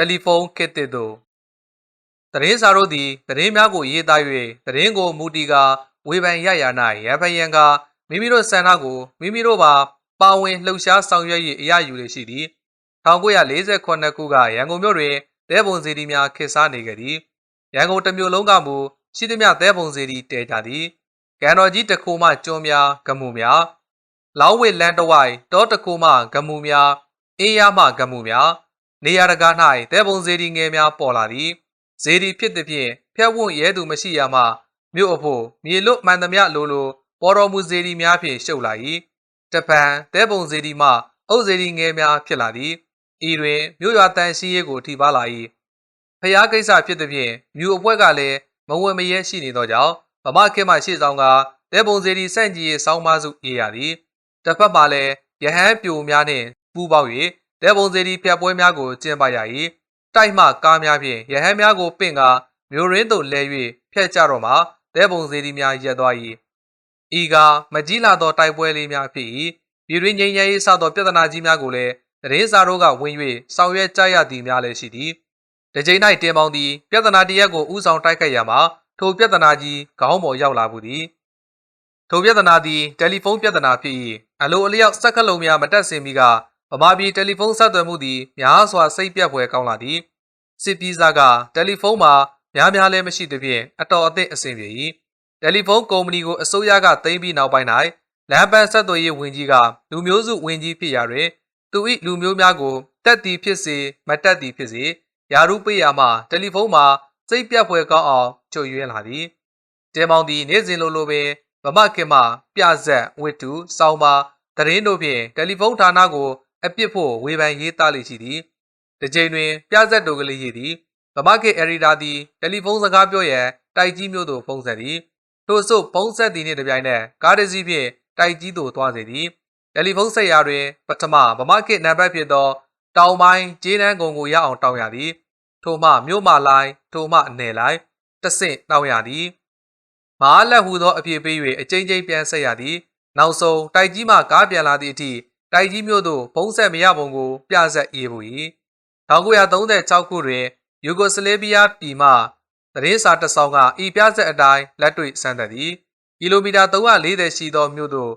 တယ်လီဖုန်းခေတ်သစ်သို့သတင်းစာတို့သည်သတင်းများကိုရေးသား၍သတင်းကိုမူတီကာဝေဖန်ရရ၌ရဖယံကမိမိတို့ဆန္ဒကိုမိမိတို့ပါပါဝင်လှုပ်ရှားဆောင်ရွက်၍အရယူလေရှိသည်1948ခုကရန်ကုန်မြို့တွင်တဲပုံစီတီများခေတ်စားနေကြသည်ရန်ကုန်တစ်မြို့လုံးကမူရှိသမျှတဲပုံစီတီတည်ကြသည်ကံတော်ကြီးတစ်ခုမှကျွန်းများကမှုများလောင်းဝစ်လန်တဝိုင်တောတစ်ခုမှကမှုများအေးရမှကမှုများ နေရာတကာ၌တဲပုံစီတီငယ်များပေါ်လာသည်ဇေဒီဖြစ်သည်ဖြင့်ဖျက်ဝွန့်ရဲသူမရှိရမှမြို့အဖို့မြေလွတ်မှန်သမျှလိုလိုပေါ်တော်မူဇေဒီများဖြင့်ရှုပ်လာ၏တပံတဲပုံဇေဒီမှအုပ်ဇေဒီငယ်များဖြစ်လာသည်ဤတွင်မြို့ရွာတန်ရှိရေးကိုထိပါလာ၏ဖျားကိစ္စဖြစ်သည်ဖြင့်မြူအပွဲကလည်းမဝင်မရဲရှိနေသောကြောင့်ဗမာခေတ်မှရှေ့ဆောင်ကတဲပုံဇေဒီစန့်ကြီးရေးစောင်းမစုရေးရသည်တစ်ဖက်မှာလည်းရဟန်းပြိုများနှင့်ပူးပေါင်း၍ တဲပုံဇေဒီဖြတ်ပွဲများကိုကျင်းပရ၏တိုက်မှကားများဖြင့်ရဟန်းများကိုပင့်ကာမျိုးရင်းသို့လဲ၍ဖျက်ကြတော့မှတဲပုံဇေဒီများရက်သွား၏ဤကမကြီးလာသောတိုက်ပွဲလေးများဖြစ်၏ပြည်တွင်းငြိမ်းချမ်းရေးစသောပြဿနာကြီးများကိုလည်းသတင်းစာတို့ကဝင်၍ဆောင်ရွက်ကြရသည်များလည်းရှိသည်။တစ်ချိန်၌တင်ပေါင်းသည်ပြဿနာတစ်ရပ်ကိုဥဆောင်တိုက်ခိုက်ရမှာထိုပြဿနာကြီးခေါင်းပေါ်ရောက်လာမှုသည်။ထိုပြဿနာသည်တယ်လီဖုန်းပြဿနာဖြစ်၏အလိုအလျောက်စက္ကလုံးများမတက်စင်မီက ဗမာပြည်တယ်လီဖုန်းဆက်သွယ်မှုသည်များစွာစိတ်ပြတ်ဖွယ်ကောင်းလာသည်။စစ်ပြည်စားကတယ်လီဖုန်းမှာများများလည်းမရှိသဖြင့်အတော်အသင့်အဆင်ပြေ၏တယ်လီဖုန်းကုမ္ပဏီကိုအစိုးရကသိမ်းပြီးနောက်ပိုင်း၌လမ်းပန်းဆက်သွယ်ရေးဝန်ကြီးကလူမျိုးစုဝန်ကြီးဖြစ်ရာတွင်သူ၏လူမျိုးများကိုတက်သည်ဖြစ်စေမတက်သည်ဖြစ်စေယာရုပေးရမှတယ်လီဖုန်းမှာစိတ်ပြတ်ဖွယ်ကောင်းအောင်ချုပ်ရွေးလာသည်တဲမောင်သည်နေ့စဉ်လိုလိုပင်ဗမခင်မှပြဆက်ဝတ္ထုစောင်းပါသတင်းတို့ဖြင့်တယ်လီဖုန်းဌာနကို အပြစ်ဖို့ဝေဖန်ရေးသားလေရှိသည်တစ်ချိန်တွင်ပြဆက်တို့ကလေးရေးသည်ဗမခေအရီဒါသည်တယ်လီဖုန်းစကားပြောရန်တိုက်ကြီးမျိုးသို့ဖုန်းဆက်သည်ထို့ဆိုဖုန်းဆက်သည်နှင့်တပြိုင်နက်ကားတစ်စီးဖြင့်တိုက်ကြီးသို့သွားစေသည်တယ်လီဖုန်းဆက်ရာတွင်ပထမဗမာခေနံပါတ်ဖြစ်သောတောင်ပိုင်းကျေးနန်းကုံကိုရအောင်တောင်းရသည်ထို့မှမြို့မှလိုက်ထို့မှအနယ်လိုက်တဆင့်တောင်းရသည်မဟာလက်ဟူသောအပြေပေး၍အကြိမ်ကြိမ်ပြန်ဆက်ရသည်နောက်ဆုံးတိုက်ကြီးမှကားပြန်လာသည့်အထိ တိုက်ကြီးမြို့သို့ဖုံးဆက်မရပုံကို ပြဆက်ရေးပူ၏1936ခုတွင်ယူဂိုစလေဗီးယားပြည်မှသတင်းစာတစောင်ကဤပြဆက်အတိုင်းလက်တွေ့စမ်းသပ်သည်ကီလိုမီတာ340ရှိသောမြို့သို့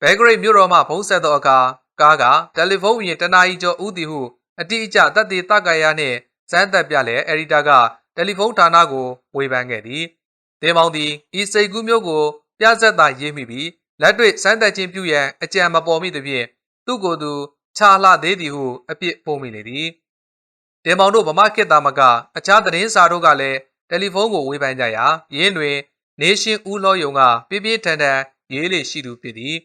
ဘဲဂရိတ်မြို့တော်မှဖုံးဆက်သောအခါကားကတယ်လီဖုန်းဝင်တနာရီကျော်ဦးသည်ဟုအတိအကျသက်သေတက္ကရာနှင့်စမ်းသပ်ပြလဲအရီတာကတယ်လီဖုန်းဌာနကိုဝေဖန်ခဲ့သည်တင်မောင်သည်ဤစိတ်ကူးမျိုးကိုပြဆက်သာရေးမိပြီး လက်တွေ့စမ်းသပ်ခြင်းပြုရန်အကြံမပေါ်မိသဖြင့်သူ့ကိုယ်သူခြာလှသေးသည်ဟုအပြစ်ပုံမိလေသည်တင်မောင်တို့ဗမာခေတ်သားမကအခြားသတင်းစာတို့ကလည်းတယ်လီဖုန်းကိုဝေဖန်ကြရာယင်းတွင်နေရှင်ဦးလောယုံကပြပြထန်ထန်ရေးလေရှိသူဖြစ်သည်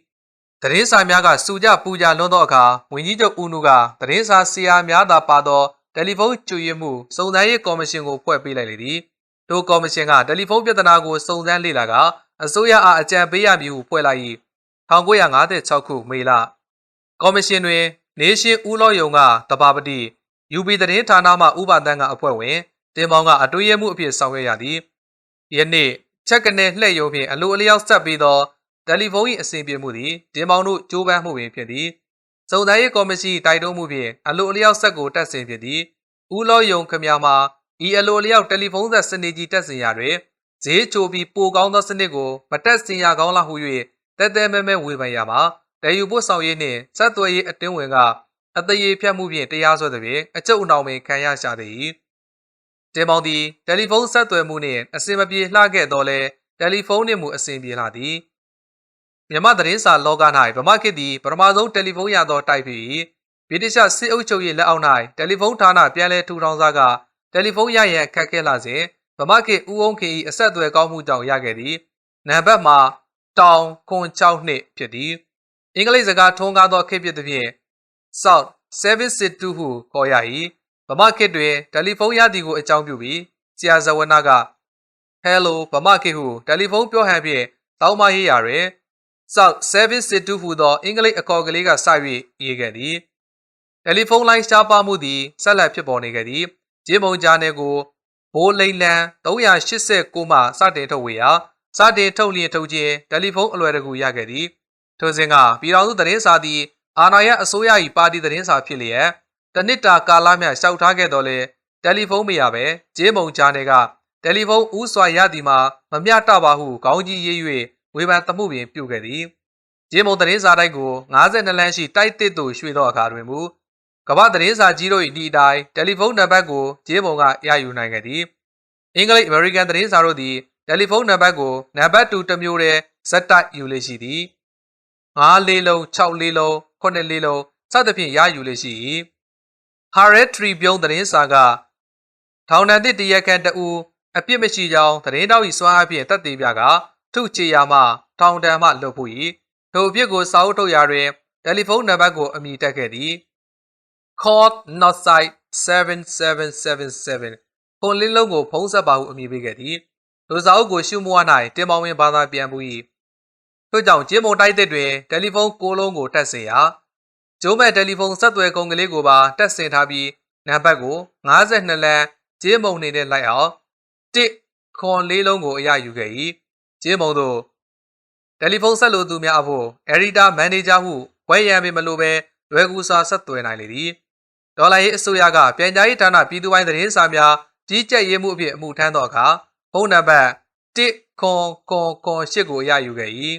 သတင်းစာများကစူကြပူကြလွန်းသောအခါဝင်းကြီးချုပ်ဦးနုကသတင်းစာဆရာများသာပါသောတယ်လီဖုန်းကျွေးမှုစုံစမ်းရေးကော်မရှင်ကိုဖွဲ့ပေးလိုက်လေသည်ထိုကော်မရှင်ကတယ်လီဖုန်းပြဿနာကိုစုံစမ်းလေ့လာက အစိုးရအားအကြံပေးရမည်ဟုဖွဲ့လိုက်၏1956ခုမေလကော်မရှင်တွင် နေရှင်ဦးလောယုံကတဘာပတိ UB သတင်းဌာနမှဥပဒန်းကအဖွဲ့ဝင်တင်ပေါင်းကအတွေ့ရမှုအဖြစ်ဆောင်ရွက်ရသည်ယနေ့ချက်ကနေလှည့်ရုံဖြင့်အလိုအလျောက်ဆက်ပြီးသောတယ်လီဖုန်း၏အဆင်ပြေမှုသည်တင်ပေါင်းတို့ကြိုးပမ်းမှုပင်ဖြစ်သည်စုံစမ်းရေးကော်မရှင်တိုက်တွန်းမှုဖြင့်အလိုအလျောက်ဆက်ကိုတက်ဆင်ဖြစ်သည်ဦးလောယုံခမရမှာဤအလိုအလျောက်တယ်လီဖုန်းဆက်စနစ်ကြီးတက်ဆင်ရာတွင် ဈေးချိုပြီးပိုကောင်းသောစနစ်ကိုမတက်ဆင်ရကောင်းလားဟု၍တဲတဲမဲမဲဝေဖန်ရမှာတည်ယူဖို့ဆောင်ရေးနှင့်ဆက်သွယ်ရေးအတင်းဝင်ကအသေးရေဖြတ်မှုဖြင့်တရားစွဲသည်ဖြင့်အကျုပ်အနှောင်ပင်ခံရရှာသည်တင်မောင်သည်တယ်လီဖုန်းဆက်သွယ်မှုနှင့်အစင်မပြေလှခဲ့တော့လဲတယ်လီဖုန်းနှင့်မူအစင်ပြေလှသည်မြမသတင်းစာလောက၌ဗမာခေတ်သည်ပထမဆုံးတယ်လီဖုန်းရသောတိုက်ဖြစ်၏ဗြိတိရှစစ်အုပ်ချုပ်ရေးလက်အောက်၌တယ်လီဖုန်းဌာနပြန်လည်ထူထောင်စားကတယ်လီဖုန်းရရန်အခက်ခဲလာစဉ် ဗမာခေတ်ဦးအောင်ခေ၏အဆက်အသွယ်ကောင်းမှုကြောင့်ရခဲ့သည်နံပါတ်မှာတောင်ခွန်6နှစ်ဖြစ်သည်အင်္ဂလိပ်စကားထုံးကားသောခေတ်ဖြစ်သည်ဖြင့် South 762ဟုခေါ်ရ၏ဗမာခေတ်တွင်တယ်လီဖုန်းရသည်ကိုအကြောင်းပြုပြီးဆရာဇဝနာက Hello ဗမာခေတ်ဟုတယ်လီဖုန်းပြောဟန်ဖြင့်တောင်းမရေးရာတွင် South 762ဟုသောအင်္ဂလိပ်အခေါ်ကလေးကစ၍ရေးခဲ့သည်တယ်လီဖုန်းလိုင်းရှားပါမှုသည်ဆက်လက်ဖြစ်ပေါ်နေခဲ့သည်ဂျင်းမုံဂျာနယ်ကို ဘိုးလိန်လန်389မှစတင်ထုတ်ဝေရာစတင်ထုတ်လျင်ထုတ်ခြင်းတယ်လီဖုန်းအလွယ်တကူရခဲ့သည်ထိုစဉ်ကပြည်တော်စုသတင်းစာသည်အာဏာရအစိုးရ၏ပါတီသတင်းစာဖြစ်လျက်တနစ်တာကာလမျှရှောက်ထားခဲ့တော်လဲတယ်လီဖုန်းမရပဲဂျေးမုံချာနယ်ကတယ်လီဖုန်းဦးစွာရသည်မှာမမျှတပါဟုခေါင်းကြီးရေး၍ဝေဖန်သမှုပင်ပြုခဲ့သည်ဂျေးမုံသတင်းစာတိုက်ကို52လမ်းရှိတိုက်တစ်သို့ရွှေ့သောအခါတွင်မူ ကမ္ဘာသတင်းစာကြီးတို့၏ဒီအတိုင်းတယ်လီဖုန်းနံပါတ်ကိုဂျေးမုံကရယူနိုင်ခဲ့သည်အင်္ဂလိပ်အမေရိကန်သတင်းစာတို့သည်တယ်လီဖုန်းနံပါတ်ကိုနံပါတ်2တစ်မျိုးတည်းဇက်တိုက်ယူလေရှိသည်9လေးလုံး6လေးလုံး9လေးလုံးစသဖြင့်ရယူလေရှိ၏ Harare Tribune သတင်းစာကထောင်ဒဏ်သစ်တရက်ခန့်တဦးအပြစ်မရှိကြောင်းသတင်းတောက်၏စွမ်းအားဖြင့်တပ်သေးပြကထုချေရမှထောင်ဒဏ်မှလွတ်ဖို့၏ထိုအပြစ်ကိုစာအုပ်ထုတ်ရာတွင်တယ်လီဖုန်းနံပါတ်ကိုအမည်တက်ခဲ့သည် call not site 7777ဖုန်းလေးလုံးကိုဖုံးဆက်ပါဟုအမည်ပေးခဲ့သည်လူစာအုပ်ကိုရှုမွား၌တင်မောင်ဝင်ဘာသာပြန်ပူ၏ထို့ကြောင့်ကျင်းမုံတိုက်တဲ့တွင်တယ်လီဖုန်းကိုလုံးကိုတက်ဆင်ရာကျိုးမဲ့တယ်လီဖုန်းဆက်သွယ်ကုန်ကလေးကိုပါတက်ဆင်ထားပြီးနံပါတ်ကို52လမ်းကျင်းမုံနေနဲ့လိုက်အောင်တစ်ခွန်လေးလုံးကိုအရယူခဲ့၏ကျင်းမုံတို့တယ်လီဖုန်းဆက်လို့သူများအဖို့အရီတာမန်နေဂျာဟုဝဲရံပေမလို့ပဲလွယ်ကူစွာဆက်သွယ်နိုင်လေသည် ဒေါ်လာရေးအစိုးရကပြန်ကြားရေးဌာနပြည်သူ့ပိုင်းသတင်းစာများကြီးကြပ်ရေးမှုအဖြစ်အမှုထမ်းသောအခါဖုန်းနံပါတ်1ခွန်ခွန်ခွန်8ကိုအရယူခဲ့၏